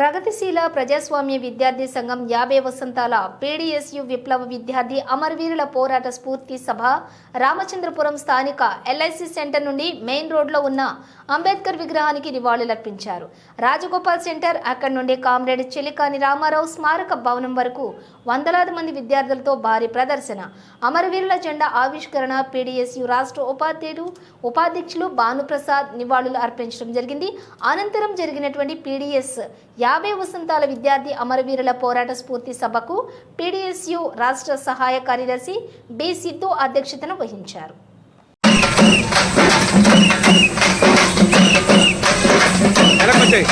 ప్రగతిశీల ప్రజాస్వామ్య విద్యార్థి సంఘం యాభై వసంతాల పీడీఎస్యు విప్లవ విద్యార్థి అమరవీరుల పోరాట స్ఫూర్తి సభ రామచంద్రపురం స్థానిక ఎల్ఐసి సెంటర్ నుండి మెయిన్ రోడ్లో ఉన్న అంబేద్కర్ విగ్రహానికి నివాళులర్పించారు. రాజగోపాల్ సెంటర్ అక్కడి నుండి కామ్రేడ్ చెలికాని రామారావు స్మారక భవనం వరకు వందలాది మంది విద్యార్థులతో భారీ ప్రదర్శన. అమరవీరుల జెండా ఆవిష్కరణ పీడీఎస్యు రాష్ట్ర ఉపాధ్యాయులు ఉపాధ్యక్షులు భానుప్రసాద్ నివాళులు అర్పించడం జరిగింది. అనంతరం జరిగినటువంటి పీడీఎస్ యాభై వసంతాల విద్యార్థి అమరవీరుల పోరాట స్ఫూర్తి సభకు పీడీఎస్యు రాష్ట్ర సహాయ కార్యదర్శి బి సిద్ధు అధ్యక్షతన వహించారు. వెనక్కి వచ్చాయి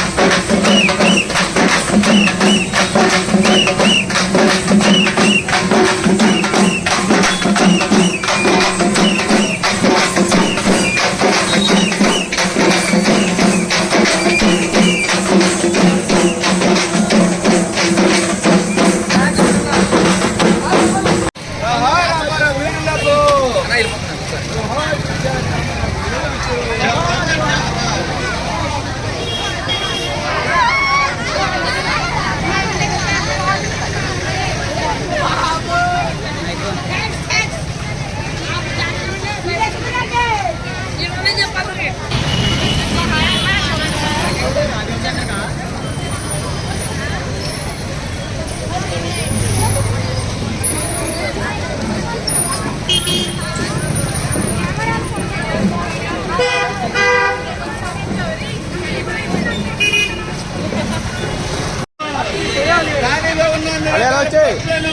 అంబేద్కర్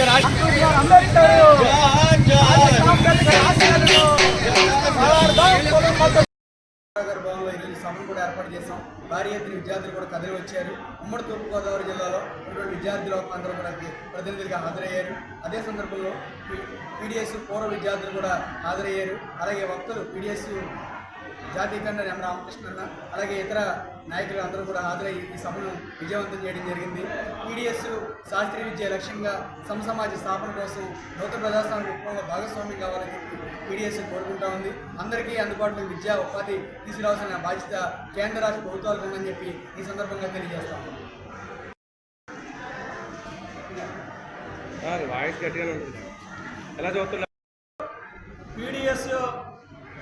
ఎలా అంబేద్కర్ అంబేద్కర్ వేసారు అంబేద్కర్ నగర్ భవన్లో ఈరోజు సభను కూడా ఏర్పాటు చేశాం భారీ ఎత్తున విద్యార్థులు కూడా కదిలి వచ్చారు. ఉమ్మడి తూర్పుగోదావరి జిల్లాలో ఉన్నటువంటి విద్యార్థులు అందరూ కూడా ప్రతినిధులుగా హాజరయ్యారు. అదే సందర్భంలో పీడిఎస్ పూర్వ విద్యార్థులు కూడా హాజరయ్యారు. అలాగే వక్తలు పీడిఎస్ జాతీయకండ ఎం రామకృష్ణన్న అలాగే ఇతర నాయకులు అందరూ కూడా హాజరై ఈ సభను విజయవంతం చేయడం జరిగింది. పీడిఎస్ శాస్త్రీయ విద్య లక్ష్యంగా సమసమాజ స్థాపన కోసం నూతన ప్రజాస్వామ్య విప్లవంలో భాగస్వామ్యం కావాలని చెప్పి పీడిఎస్ కోరుకుంటా ఉంది. అందరికీ అందుబాటులో విద్యా ఉపాధి తీసుకురావాల్సిన బాధ్యత కేంద్ర రాష్ట్ర ప్రభుత్వాలకు ఉందని చెప్పి ఈ సందర్భంగా తెలియజేస్తాము వాయిస్ గట్టిగానే ఉంటుంది. ఎలా చదువుతున్నా పీడిఎస్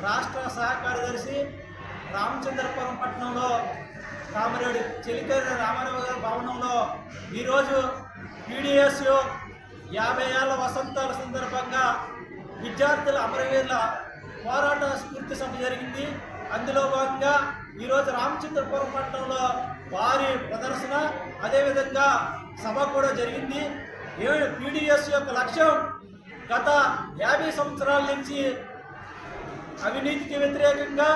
రాష్ట్ర సహ కార్యదర్శి రామచంద్రపురం పట్టణంలో కామరేడు చెలికరి రామారావు గారి భవనంలో ఈరోజు పీడిఎస్ యాభై ఏళ్ళ వసంతాల సందర్భంగా విద్యార్థుల అమరవీరుల పోరాట స్ఫూర్తి సభ జరిగింది. అందులో భాగంగా ఈరోజు రామచంద్రపురం పట్టణంలో భారీ ప్రదర్శన అదేవిధంగా సభ కూడా జరిగింది. ఏ పీడిఎస్ యొక్క లక్ష్యం గత యాభై సంవత్సరాల నుంచి అవినీతికి వ్యతిరేకంగా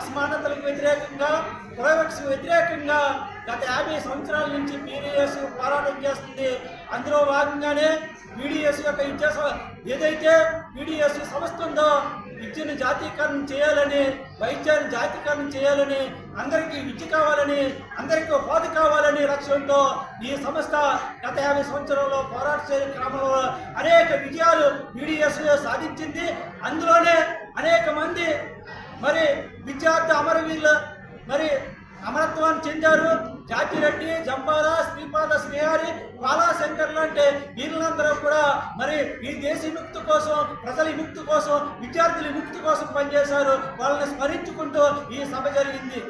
అసమానతలకు వ్యతిరేకంగా ప్రైవేట్స్ వ్యతిరేకంగా గత యాభై సంవత్సరాల నుంచి పీడిఎస్ పోరాటం చేస్తుంది. అందులో భాగంగానే పీడిఎస్ యొక్క విద్యా ఏదైతే పీడిఎస్ సంస్థ ఉందో విద్యను జాతీయకరణ చేయాలని వైద్యాన్ని జాతీయకరణ చేయాలని అందరికీ విద్య కావాలని అందరికీ ఉపాధి కావాలని లక్ష్యంతో ఈ సంస్థ గత యాభై సంవత్సరంలో పోరాట చేయ క్రమంలో అనేక విజయాలు పీడిఎస్ సాధించింది. అందులోనే అనేక మంది మరి విద్యార్థి అమరవీరులు మరి అమరత్వాన్ని చెందారు. జాతిరెడ్డి జంపాల శ్రీపాద శ్రీహారి బాలాశంకర్ లాంటి వీళ్ళందరూ కూడా మరి ఈ దేశ విముక్తి కోసం ప్రజల విముక్తి కోసం విద్యార్థుల విముక్తి కోసం పనిచేశారు. వాళ్ళని స్మరించుకుంటూ ఈ సభ జరిగింది.